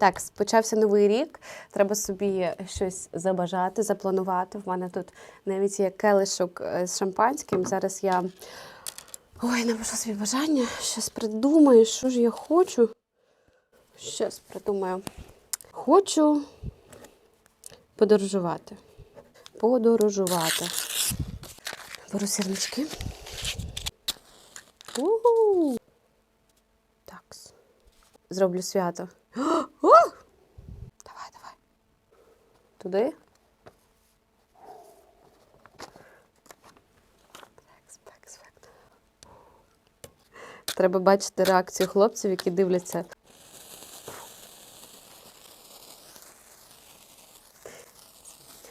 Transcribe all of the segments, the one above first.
Так, почався новий рік. Треба собі щось забажати, запланувати. В мене тут навіть є келишок е, з шампанським. Зараз я ой, напишу собі бажання. Щось придумаю, що ж я хочу. Щось придумаю. Хочу подорожувати. Подорожувати. Беру сірнички. Такс. Зроблю свято. Флекс. Треба бачити реакцію хлопців, які дивляться.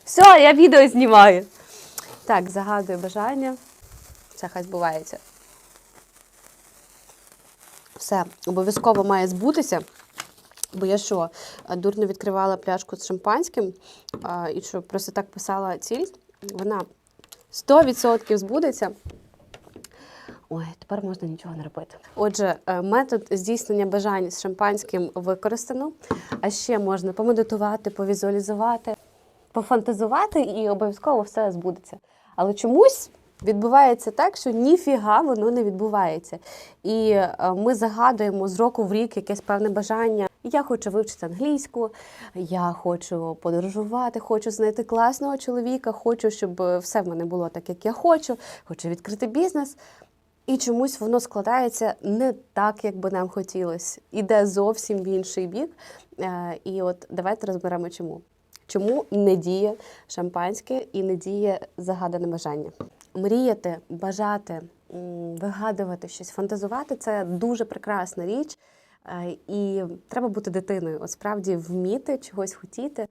Все, я відео знімаю. Так, загадую бажання. Це хай збувається. Все, обов'язково має збутися. Бо я що, дурно відкривала пляшку з шампанським, а, і що просто так писала ціль, вона 100% збудеться. Ой, тепер можна нічого не робити. Отже, е, метод здійснення бажань з шампанським використано. А ще можна помедитувати, повізуалізувати, пофантазувати і обов'язково все збудеться. Але чомусь відбувається так, що ніфіга воно не відбувається. І е, ми загадуємо з року в рік якесь певне бажання. Я хочу вивчити англійську, я хочу подорожувати, хочу знайти класного чоловіка, хочу, щоб е, все в мене було так, як я хочу, хочу відкрити бізнес. І чомусь воно складається не так, як би нам хотілося. Іде зовсім в інший бік. Е, І от давайте розберемо, чому. Чому не діє шампанське і не діє загадане бажання? Мріяти, бажати, вигадувати щось, фантазувати це дуже прекрасна річ. Е, І треба бути дитиною. От справді вміти чогось хотіти,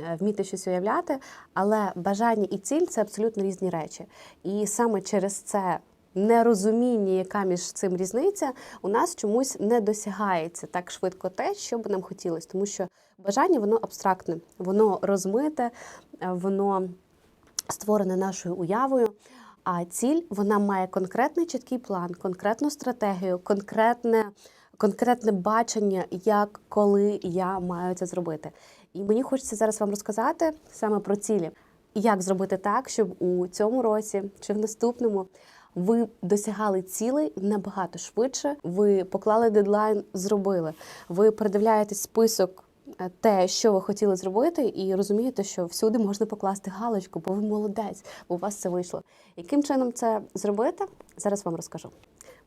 е, вміти щось уявляти, але бажання і ціль це абсолютно різні речі. І саме через це нерозуміння, яка між цим різниця, у нас чомусь не досягається так швидко те, що би нам хотілося, тому що бажання воно абстрактне, воно розмите, е, воно створене нашою уявою. А ціль вона має конкретний чіткий план, конкретну стратегію, конкретне, конкретне бачення, як коли я маю це зробити. І мені хочеться зараз вам розказати саме про цілі, як зробити так, щоб у цьому році чи в наступному ви досягали цілей набагато швидше. Ви поклали дедлайн, зробили. Ви передивляєтесь список е, те, що ви хотіли зробити, і розумієте, що всюди можна покласти галочку, бо ви молодець, бо у вас це вийшло. Яким чином це зробити? Зараз вам розкажу.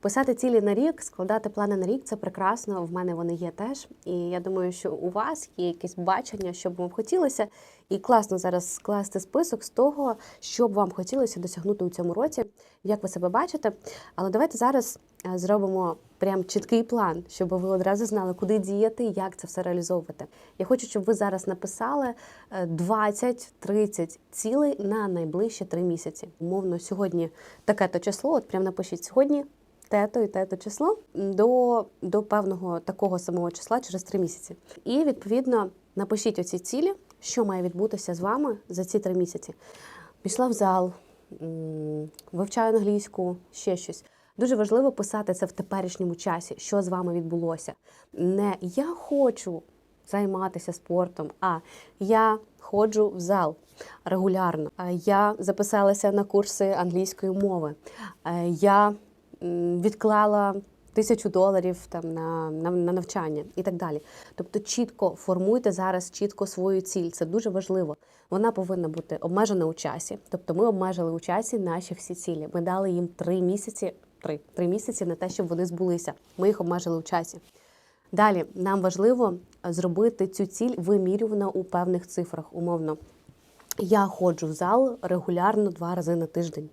Писати цілі на рік, складати плани на рік це прекрасно. В мене вони є теж. І я думаю, що у вас є якесь бачення, що б вам хотілося. І класно зараз скласти список з того, що б вам хотілося досягнути у цьому році, як ви себе бачите. Але давайте зараз е, зробимо прям чіткий план, щоб ви одразу знали, куди діяти, як це все реалізовувати. Я хочу, щоб ви зараз написали е, 20-30 цілей на найближчі три місяці. Умовно, сьогодні таке-то число. От прям напишіть сьогодні. Тето і тето число до, до певного такого самого числа через три місяці. І відповідно напишіть оці цілі, що має відбутися з вами за ці три місяці. Пішла в зал, вивчаю англійську, ще щось. Дуже важливо писати це в теперішньому часі, що з вами відбулося. Не я хочу займатися спортом, а я ходжу в зал регулярно. Я записалася на курси англійської мови. е, Я відклала тисячу доларів там на, на, на навчання і так далі. Тобто, чітко формуйте зараз чітко свою ціль. Це дуже важливо. Вона повинна бути обмежена у часі. Тобто, ми обмежили у часі наші всі цілі. Ми дали їм три місяці, три, три місяці на те, щоб вони збулися. Ми їх обмежили у часі. Далі нам важливо зробити цю ціль вимірювано у певних цифрах, умовно. Я ходжу в зал регулярно два рази на тиждень.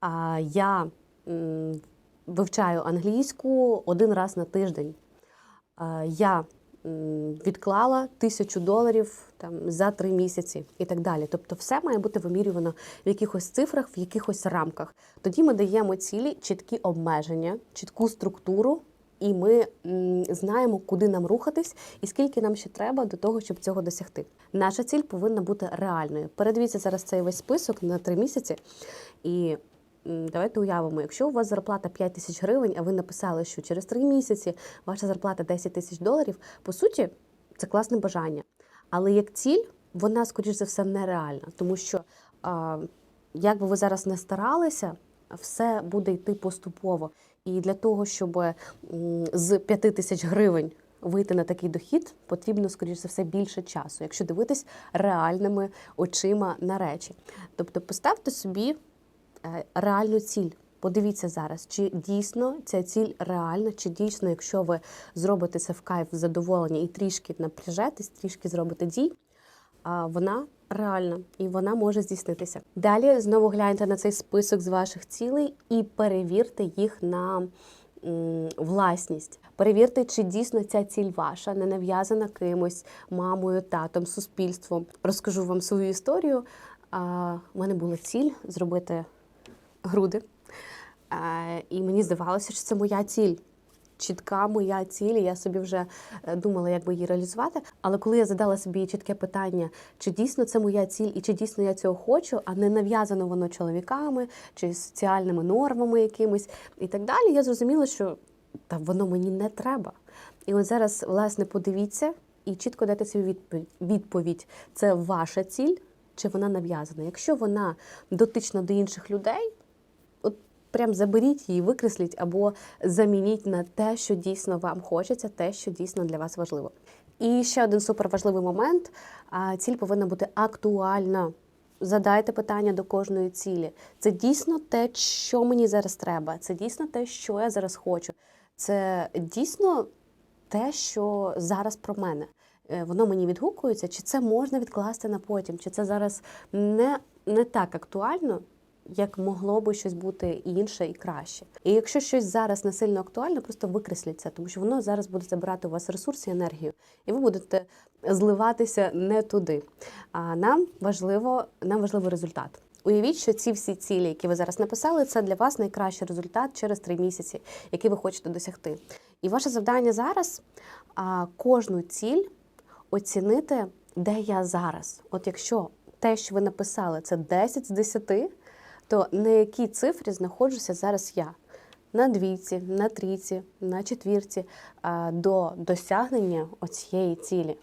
А я вивчаю англійську один раз на тиждень. Я відклала тисячу доларів там, за три місяці і так далі. Тобто, все має бути вимірювано в якихось цифрах, в якихось рамках. Тоді ми даємо цілі чіткі обмеження, чітку структуру. І ми знаємо, куди нам рухатись і скільки нам ще треба до того, щоб цього досягти. Наша ціль повинна бути реальною. Передивіться зараз цей весь список на три місяці. І давайте уявимо, якщо у вас зарплата 5 тисяч гривень, а ви написали, що через три місяці ваша зарплата 10 тисяч доларів, по суті. це класне бажання. Але як ціль, вона, скоріш за все, нереальна, тому що як би ви зараз не старалися, все буде йти поступово. І для того, щоб з 5 тисяч гривень вийти на такий дохід, потрібно, скоріш за все, більше часу, якщо дивитись реальними очима на речі. Тобто поставте собі реальну ціль. Подивіться зараз, чи дійсно ця ціль реальна, чи дійсно, якщо ви зробите це в кайф в задоволення і трішки напряжетесь, трішки зробите дій, вона реальна і вона може здійснитися. Далі знову гляньте на цей список з ваших цілей і перевірте їх на власність. Перевірте, чи дійсно ця ціль ваша, не нав'язана кимось, мамою, татом, суспільством. Розкажу вам свою історію. У мене була ціль зробити груди. Е, І мені здавалося, що це моя ціль. Чітка моя ціль, я собі вже е, думала, як би її реалізувати. Але коли я задала собі чітке питання, чи дійсно це моя ціль, і чи дійсно я цього хочу, а не нав'язано воно чоловіками чи соціальними нормами якимись і так далі, я зрозуміла, що та воно мені не треба. І от зараз, власне, подивіться і чітко дайте собі відповідь. це ваша ціль, чи вона нав'язана. Якщо вона дотична до інших людей, прям заберіть її, викресліть або замініть на те, що дійсно вам хочеться, те, що дійсно для вас важливо. І ще один суперважливий момент: ціль повинна бути актуальна. Задайте питання до кожної цілі. Це дійсно те, що мені зараз треба. Це дійсно те, що я зараз хочу. Це дійсно те, що зараз про мене. Е, Воно мені відгукується, чи це можна відкласти на потім, чи це зараз не, не так актуально, як могло би щось бути інше і краще. І якщо щось зараз не сильно актуально, просто викресліть це, тому що воно зараз буде забирати у вас ресурс і енергію, і ви будете зливатися не туди. А нам важливо, нам важливий результат. Уявіть, що ці всі цілі, які ви зараз написали, це для вас найкращий результат через три місяці, який ви хочете досягти. І ваше завдання зараз а, кожну ціль оцінити, де я зараз. От якщо те, що ви написали, це 10 з 10, то на якій цифрі знаходжуся зараз я? На двійці, на трійці, на четвірці до досягнення оцієї цілі.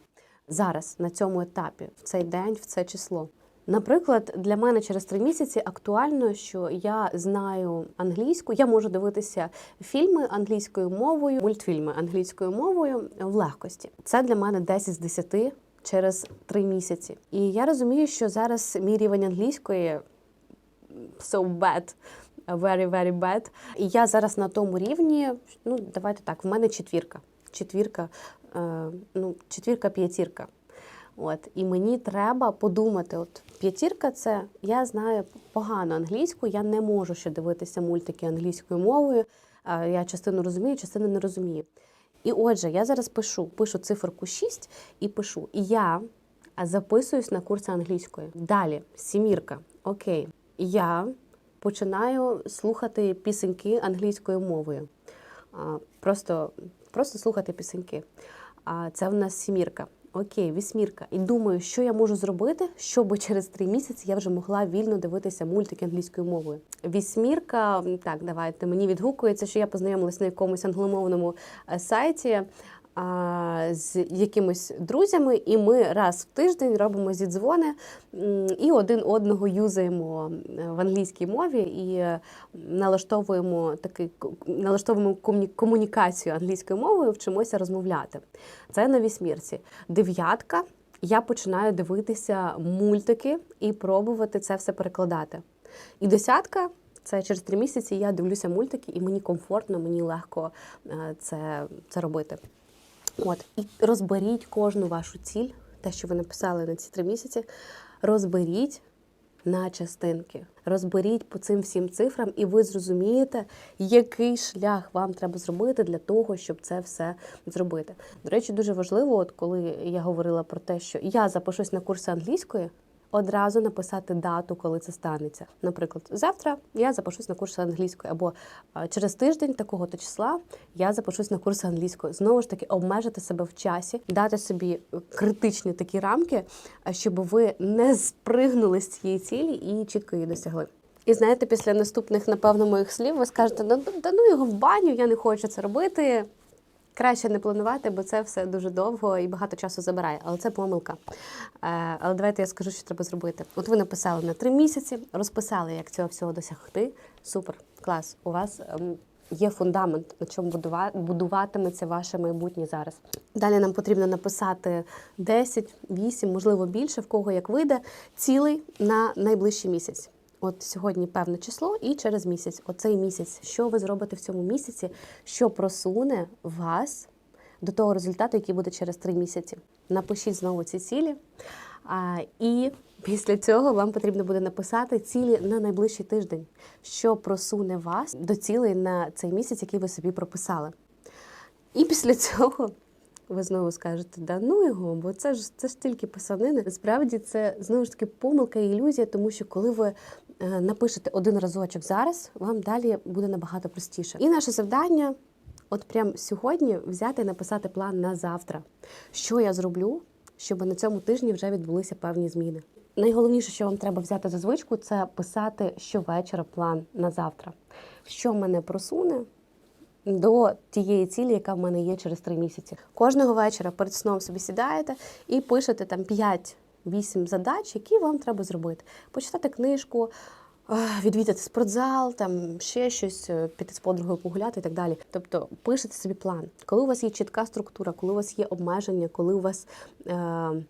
Зараз, на цьому етапі, в цей день, в це число. Наприклад, для мене через три місяці актуально, що я знаю англійську, я можу дивитися фільми англійською мовою, мультфільми англійською мовою в легкості. Це для мене 10 з 10 через три місяці. І я розумію, що зараз мій рівень англійської so bad, very, very bad. І я зараз на тому рівні, ну давайте так, в мене четвірка. Четвірка, е, ну, четвірка, п'ятірка. От і мені треба подумати: от п'ятірка, це я знаю погано англійську, я не можу ще дивитися мультики англійською мовою. Я частину розумію, частину не розумію. І отже, я зараз пишу, пишу циферку 6 і пишу. І я записуюсь на курси англійської. Далі, сімірка. Окей, я починаю слухати пісеньки англійською мовою. Просто, просто слухати пісеньки. А це в нас сімірка. Окей, вісьмірка. І думаю, що я можу зробити, щоб через три місяці я вже могла вільно дивитися мультики англійською мовою. Вісьмірка, так, давайте мені відгукується, що я познайомилася на якомусь англомовному е, сайті з якимись друзями, і ми раз в тиждень робимо зідзвони і один одного юзаємо е, в англійській мові і налаштовуємо такий налаштовуємо комуні- комунікацію англійською мовою, вчимося розмовляти. Це на вісьмірці. Дев'ятка. Я починаю дивитися мультики і пробувати це все перекладати. І десятка це через три місяці я дивлюся мультики, і мені комфортно, мені легко е, це, це робити. От, і розберіть кожну вашу ціль, те, що ви написали на ці три місяці, розберіть на частинки. Розберіть по цим всім цифрам, і ви зрозумієте, який шлях вам треба зробити для того, щоб це все зробити. До речі, дуже важливо, от коли я говорила про те, що я запишусь на курси англійської. Одразу написати дату, коли це станеться. Наприклад, завтра я запишусь на курси англійської, або через тиждень такого-то числа я запишусь на курси англійської. Знову ж таки, обмежити себе в часі, дати собі критичні такі рамки, щоб ви не спригнули з цієї цілі і чітко її досягли. І знаєте, після наступних, напевно, моїх слів ви скажете, да, да ну його в баню, я не хочу це робити. Краще не планувати, бо це все дуже довго і багато часу забирає. Але це помилка. Е, Але давайте я скажу, що треба зробити. От ви написали на три місяці, розписали, як цього всього досягти. Супер, клас. У вас ем, є фундамент, на чому будува- будуватиметься ваше майбутнє зараз. Далі нам потрібно написати 10, 8, можливо більше, в кого як вийде, цілий на найближчий місяць. От сьогодні певне число, і через місяць. Оцей місяць, що ви зробите в цьому місяці, що просуне вас до того результату, який буде через три місяці. Напишіть знову ці цілі. А, і після цього вам потрібно буде написати цілі на найближчий тиждень, що просуне вас до цілей на цей місяць, який ви собі прописали. І після цього ви знову скажете, да ну його, бо це ж це ж тільки писанини. Насправді це знову ж таки помилка і ілюзія, тому що коли ви напишете один разочок зараз, вам далі буде набагато простіше. І наше завдання. От прямо сьогодні взяти і написати план на завтра. Що я зроблю, щоб на цьому тижні вже відбулися певні зміни. Найголовніше, що вам треба взяти за звичку, це писати щовечора план на завтра. Що мене просуне до тієї цілі, яка в мене є через три місяці. Кожного вечора перед сном собі сідаєте і пишете там 5-8 задач, які вам треба зробити. Почитати книжку, е, відвідати спортзал, там ще щось, е, піти з подругою погуляти і так далі. Тобто пишете собі план. Коли у вас є чітка структура, коли у вас є обмеження, коли у вас. Е-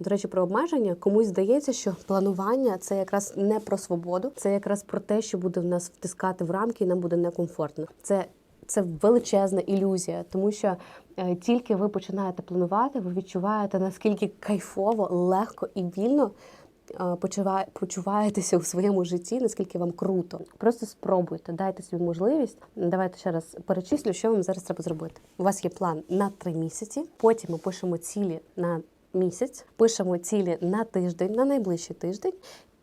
до речі, про обмеження комусь здається, що планування це якраз не про свободу, це якраз про те, що буде в нас втискати в рамки, і нам буде некомфортно. Це це величезна ілюзія, тому що е, тільки ви починаєте планувати, ви відчуваєте наскільки кайфово, легко і вільно е, почуваєтеся у своєму житті, наскільки вам круто. Просто спробуйте, дайте собі можливість. Давайте ще раз перечислю, що вам зараз треба зробити. У вас є план на три місяці. Потім ми пишемо цілі на місяць, пишемо цілі на тиждень, на найближчий тиждень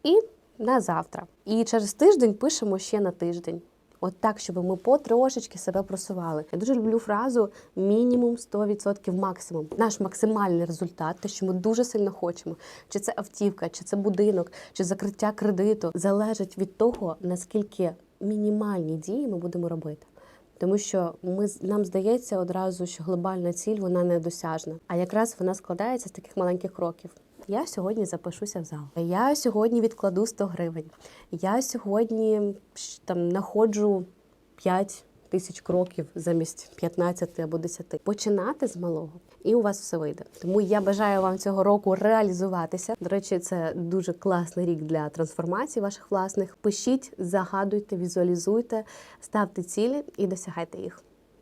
і на завтра. І через тиждень пишемо ще на тиждень. От так, щоб ми потрошечки себе просували. Я дуже люблю фразу мінімум 100% максимум. Наш максимальний результат, те, що ми дуже сильно хочемо, чи це автівка, чи це будинок, чи закриття кредиту, залежить від того, наскільки мінімальні дії ми будемо робити. Тому що ми нам здається одразу, що глобальна ціль вона недосяжна. А якраз вона складається з таких маленьких кроків. Я сьогодні запишуся в зал. Я сьогодні відкладу 100 гривень. Я сьогодні там знаходжу 5 тисяч кроків замість 15 або 10. Починати з малого, і у вас все вийде. Тому я бажаю вам цього року реалізуватися. До речі, це дуже класний рік для трансформації ваших власних. Пишіть, загадуйте, візуалізуйте, ставте цілі і досягайте їх.